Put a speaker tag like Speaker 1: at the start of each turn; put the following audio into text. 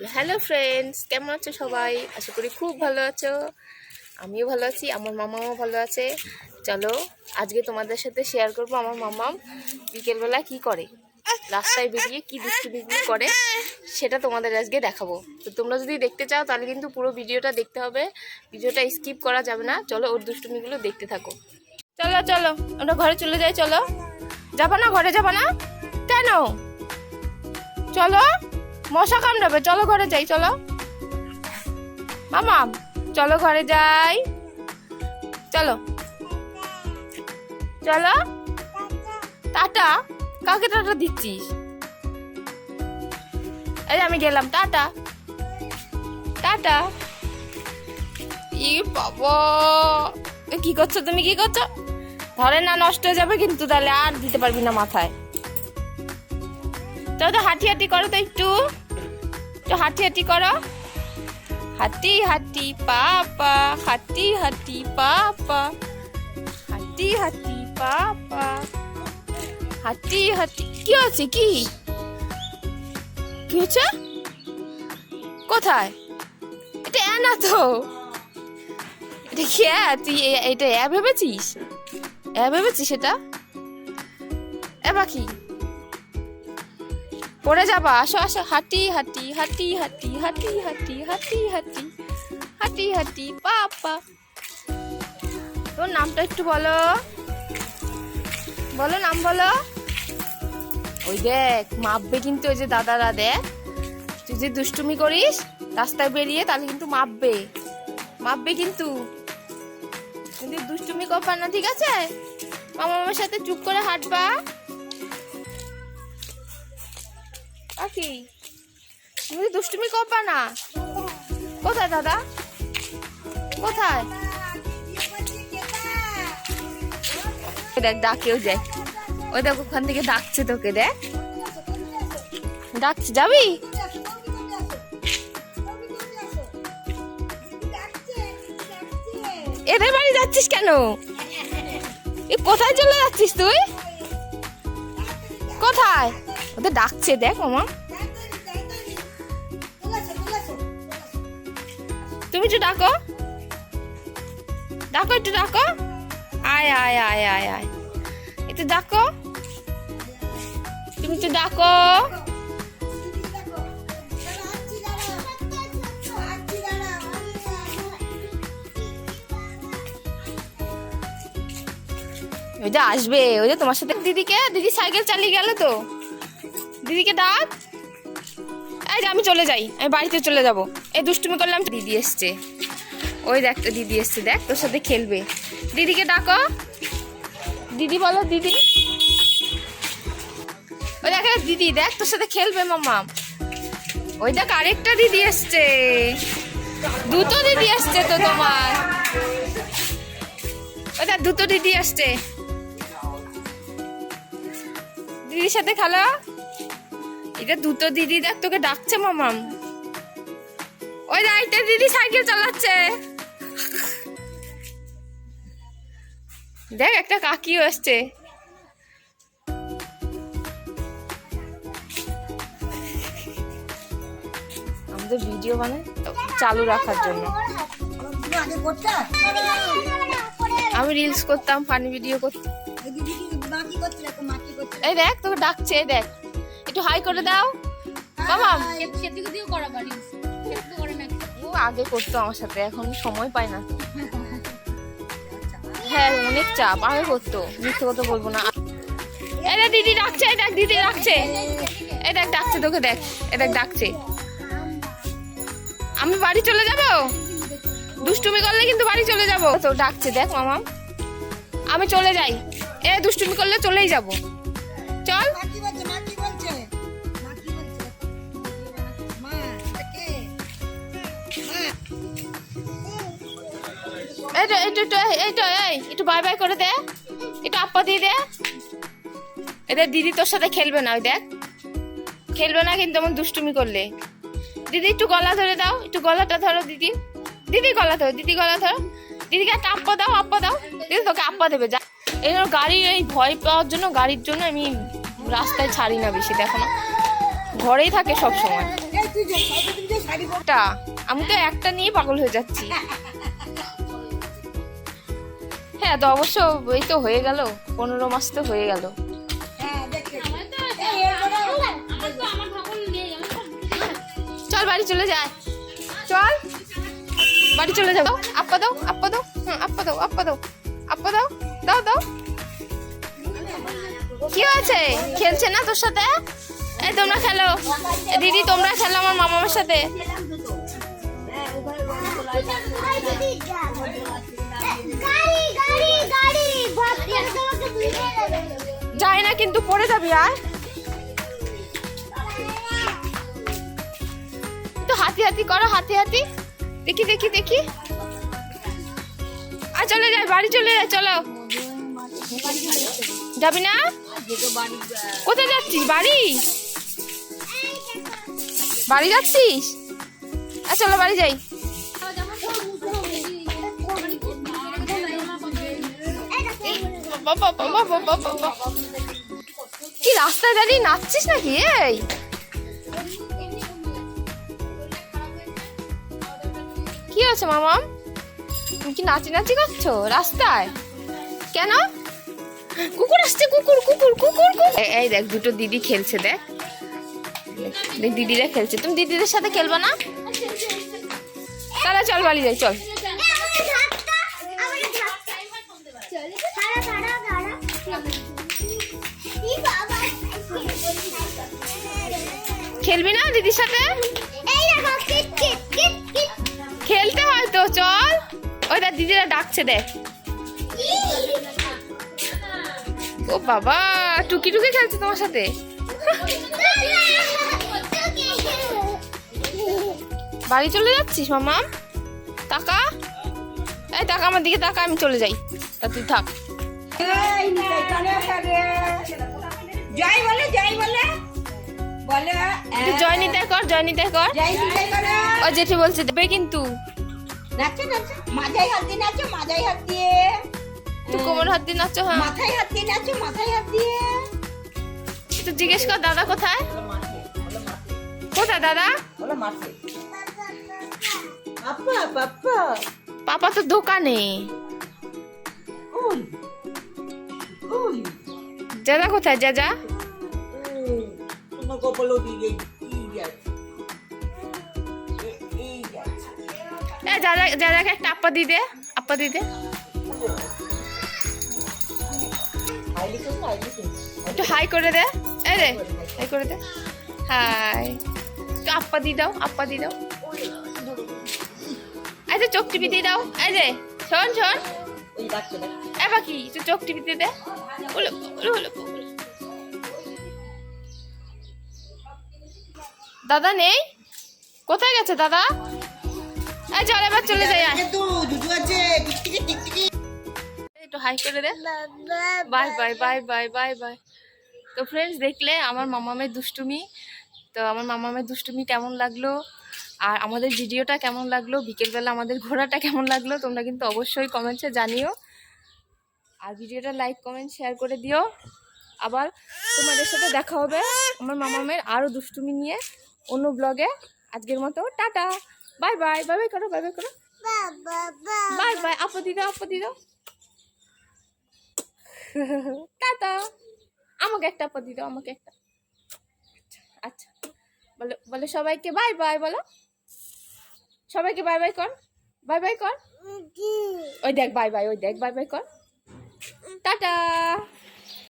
Speaker 1: বলে hello friends কেমন আছো সবাই? আশা করি খুব ভালো আছো। আমিও ভালো আছি, আমার মামাও ভালো আছে। চলো, আজকে তোমাদের সাথে শেয়ার করব আমার মামাম বিকেলবেলা কি করে, রাস্তায় বেরিয়ে কি দুষ্টুমিগুলো করে, সেটা তোমাদের আজকে দেখাবো। তো তোমরা যদি দেখতে চাও, তাহলে কিন্তু পুরো ভিডিওটা দেখতে হবে, ভিডিওটা স্কিপ করা যাবে না। চলো, ওর দুষ্টুমিগুলো দেখতে থাকো। চলো চলো, আমরা ঘরে চলে যাই, চলো। যাবা না, ঘরে যাবা না? কেন? চলো। মশা কামড়াবে, চলো ঘরে যাই, চলো। মামা, চলো ঘরে যাই। চলো। চলো। টাটা। কাকে টাটা দিচ্ছিস? যে আমি গেলাম, টাটা। টাটা। ই বাবা। কি করছ তুমি, কি করছ? ধরে না নষ্ট হয়ে যাবে কিন্তু তাহলে আর দিতে পারবি না মাথায়। তো হাঁটি হাঁটি করো তো একটু। একটু হাঁটি হাঁটি করো। হাতি হাতি পাপা পা হাতি হাতি পাপা পা হাতি হাতি পাপা পা হাতি হাতি কি আছে কি? কি হচ্ছে? কোথায়? এটা অ্যানা তো। এটা কি তুই এটা অ্যা ভেবেছিস? অ্যা ভেবেছিস এটা অ্যা বাকি পড়ে যাবা আসো আসো হাঁটি হাঁটি হাঁটি হাঁটি হাঁটি হাঁটি হাঁটি হাঁটি হাঁটি হাঁটি পাপা তোর নামটা একটু বলো বলো নাম বলো ওই দেখ মাপবে কিন্তু ওই যে দাদারা দেখ তুই যে দুষ্টুমি করিস রাস্তায় বেরিয়ে তাহলে কিন্তু মাপবে মাপবে কিন্তু কিন্তু দুষ্টুমি করবা না ঠিক আছে মামা মামার সাথে চুপ করে হাঁটবা পাখি তুমি দুষ্টুমি করবা না? কোথায় দাদা? কোথায়? দেখ, ডাকেও যায় ওই দেখ, ওখান থেকে ডাকছে তোকে, দেখ। ডাকছে, যাবি? এদের বাড়ি যাচ্ছিস কেন? কোথায় চলে যাচ্ছিস তুই? কোথায়? ওদের ডাকছে, দেখ মামা। তুমি একটু ডাকো। ডাকো, একটু ডাকো। আয় আয় আয় আয় আয়। একটু ডাকো। তুমি একটু ডাকো। ওই যে আসবে, ওই যে তোমার সাথে দিদিকে, দিদি সাইকেল চালিয়ে গেল তো। দিদিকে ডাক। এই যে, আমি চলে যাই, আমি বাড়িতে চলে যাব। এই দুষ্টুমি করলাম, দিদি এসছে। ওই দেখ তো, দিদি এসছে, দেখ, তোর সাথে খেলবে। দিদিকে ডাকো। দিদি বলো, দিদি। ওই দেখ দিদি, দেখ, তোর সাথে খেলবে মামা ওই দেখ, আরেকটা দিদি এসছে। দুটো দিদি আসছে তো তোমার। ওই দেখ, দুটো দিদি আসছে দিদির সাথে খেলো। এটা দুটো দিদি দেখ তোকে ডাকছে মামাম ওই রাইটে দিদি সাইকেল চালাচ্ছে। দেখ একটা কাকিও আসছে। আমাদের ভিডিও বানাই চালু রাখার জন্য। আমি রিলস করতাম ফানি ভিডিও করতাম।
Speaker 2: এই
Speaker 1: দেখ তোকে ডাকছে দেখ। একটু হাই করে দাও। ও আগে করতো আমার সাথে এখন সময় পায় না। হ্যাঁ অনেক চাপ আগে করতো। মিথ্যে কথা বলব না। দেখ দিদি ডাকছে দেখ দিদি ডাকছে। দেখ ডাকছে তোকে দেখ। দেখ ডাকছে। আমি বাড়ি চলে যাব? দুষ্টুমি করলে কিন্তু বাড়ি চলে যাব। তো ডাকছে দেখ মামা। আমি চলে যাই। এ দুষ্টুমি করলে চলেই যাব।
Speaker 2: মা
Speaker 1: এই একটু বাই বাই করে দে। একটু আপ্পা দিয়ে দে। এদের দিদি তোর সাথে খেলবে না ওই দেখ। খেলবে না কিন্তু এমন দুষ্টুমি করলে। দিদি একটু গলা ধরে দাও একটু গলাটা ধরো দিদি। দিদি গলা ধরো দিদি গলা ধরো। দিদিকে একটা আপ্পা দাও আপ্পা দাও। দিদি তোকে আপ্পা দেবে যা। এই জন্য গাড়ির এই ভয় পাওয়ার জন্য গাড়ির জন্য আমি রাস্তায় ছাড়ি না বেশি দেখো না। ঘরেই থাকে সব সময়
Speaker 2: এই তুই যে সব দিন যে শাড়ি পর
Speaker 1: একটা আমি তো একটা নিয়ে পাগল হয়ে যাচ্ছি। হ্যাঁ তো অবশ্য এই তো হয়ে গেল। পনেরো মাস তো হয়ে গেল।
Speaker 2: হ্যাঁ
Speaker 1: চল, বাড়ি চলে যায় চল। বাড়ি চলে যাব আপা দাও আপা দাও। হুম আপা দাও আপা দাও। আপা দাও দাও দাও। কি আছে খেলছে না তোর সাথে? এই তোমরা খেলো। দিদি, তোমরা খেলো আমার মামার সাথে। যায় না কিন্তু পড়ে যাবি আর তো হাতি হাতি করো, হাতি হাতি। দেখি দেখি দেখি। আর চলে যায় বাড়ি চলে যায় চলো। যাবি না? কোথায় যাচ্ছিস? বাড়ি? বাড়ি যাচ্ছিস? আর চলো, বাড়ি যাই। কি রাস্তায় দাঁড়িয়ে নাচছিস নাকি? এই! কি হয়েছে মামাম তুমি কি নাচি নাচি করছ রাস্তায়? কেন? কুকুর আসছে, কুকুর কুকুর কুকুর এই- দেখ, দুটো দিদি খেলছে, দেখ। দিদিরা খেলছে। তুমি দিদিদের সাথে খেলবে না? তাহলে চল বাড়ি যাই, চল। খেলবি না দিদির সাথে?
Speaker 3: এই দেখো কিট কিট কিট কিট।
Speaker 1: খেলতে হয় তো চল। ওই দিদিরা ডাকছে দেখ। ও বাবা টুকি টুকি খেলছে তোমার সাথে? বাড়ি চলে যাচ্ছিস মামা? টাকা? এই টাকা আমার দিকে টাকা আমি চলে যাই। তা তুই থাক।
Speaker 2: বলে
Speaker 1: তুই জয় নিতে কর। জয় নিতে কর। ও জেঠি বলছে দেবে কিন্তু।
Speaker 2: নাচো নাচো। মাথায় হাত দিয়ে নাচো মাথায় হাত দিয়ে।
Speaker 1: কোমর হাত দিয়ে নাচো হ্যাঁ।
Speaker 2: মাথায় হাত দিয়ে নাচো মাথায় হাত দিয়ে।
Speaker 1: জিজ্ঞেস কর দাদা কোথায়? কোথায় দাদা?
Speaker 2: পাপা।
Speaker 1: তো দোকানে। দাদা কোথায় যা
Speaker 2: তোমার কপালও দিয়ে
Speaker 1: দাদা দাদাকে একটা আপ্পা দি দে আপ্পা দি একটু হাই করে দে। এই রে, হাই করে দে। হাই। একটু আপ্পা দি দাও আপ্পা দি দাও। যে চোখ টিপি দিয়ে দাও। এই যে, শোন শোন।
Speaker 2: ওই ডাকছে ডাকছে
Speaker 1: এ বাকি, একটু চোখ টিপি দিয়ে দে। ওলো ওলো দাদা নেই? কোথায় গেছে দাদা? এই চল এবার চলে যাই একটু হাই করে দে। Bye bye bye bye bye bye. তো ফ্রেন্ডস দেখলে আমার মামামের দুষ্টুমি। তো আমার মামামের দুষ্টুমি কেমন লাগল? আর আমাদের ভিডিওটা কেমন লাগল? বিকেলবেলা আমাদের ঘোরাটা কেমন লাগল? তোমরা কিন্তু অবশ্যই কমেন্টসে জানিও। আর ভিডিওটা লাইক কমেন্ট শেয়ার করে দিও। আবার তোমাদের সাথে দেখা হবে আমার মামামের আরও দুষ্টুমি নিয়ে। অন্য ব্লগে আজকের মতো, tata. Bye bye bye bye করো, বাই বাই করো। বাই বাই আপত্তি দাও আপত্তি দাও। টাটা। আমাকে একটা আপত্তি দাও, আমাকে একটা। আচ্ছা বলো বলো সবাইকে বাই বাই, বলো। সবাইকে বাই বাই কর, বাই বাই কর। ওই দেখ, বাই বাই, ওই দেখ, বাই বাই কর। টাটা।